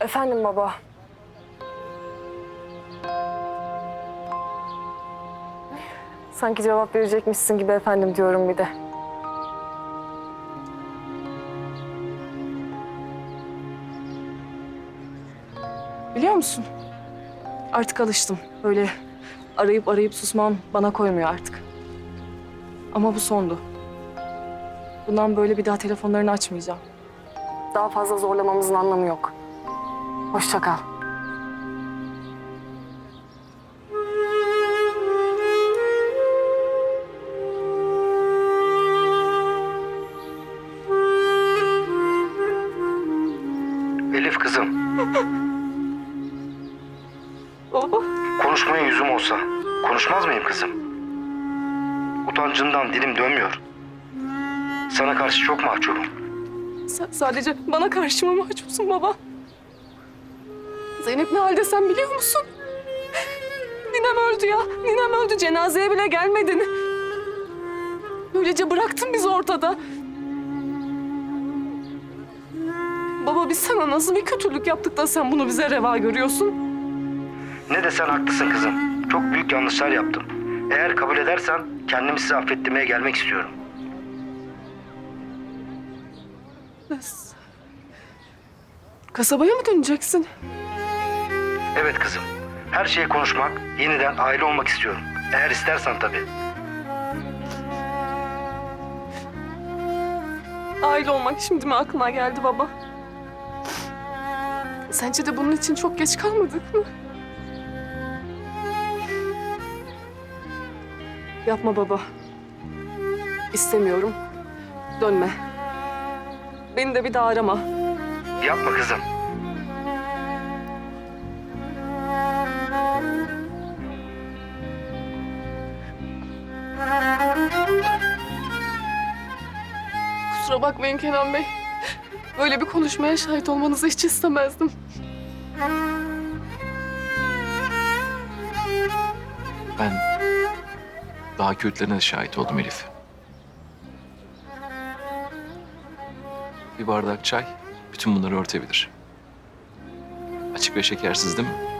Efendim baba. Sanki cevap verecekmişsin gibi efendim diyorum bir de. Biliyor musun? Artık alıştım. Böyle arayıp arayıp susmam bana koymuyor artık. Ama bu sondu. Bundan böyle bir daha telefonlarını açmayacağım. Daha fazla zorlamamızın anlamı yok. Hoşça kal. Elif kızım, Baba. konuşmaya yüzüm olsa konuşmaz mıyım kızım? Utancımdan dilim dönmüyor. Sana karşı çok mahcubum. Sen sadece bana karşı mı mahcupsun baba? Zeynep ne halde sen biliyor musun? Ninem öldü ya. Ninem öldü. Cenazeye bile gelmedin. Böylece bıraktın bizi ortada. Baba biz sana nasıl bir kötülük yaptık da sen bunu bize reva görüyorsun? Ne desen haklısın kızım. Çok büyük yanlışlar yaptım. Eğer kabul edersen kendimi size affettirmeye gelmek istiyorum. Nasıl? Kasabaya mı döneceksin? Evet kızım. Her şeyi konuşmak, yeniden aile olmak istiyorum. Eğer istersen tabii. Aile olmak şimdi mi aklına geldi baba? Sence de bunun için çok geç kalmadık mı? Yapma baba. İstemiyorum. Dönme. Beni de bir daha arama. Yapma kızım. Kusura bakmayın Kenan Bey. Böyle bir konuşmaya şahit olmanızı hiç istemezdim. Ben daha kötülerine şahit oldum Elif. Bir bardak çay bütün bunları örtebilir. Açık ve şekersiz değil mi?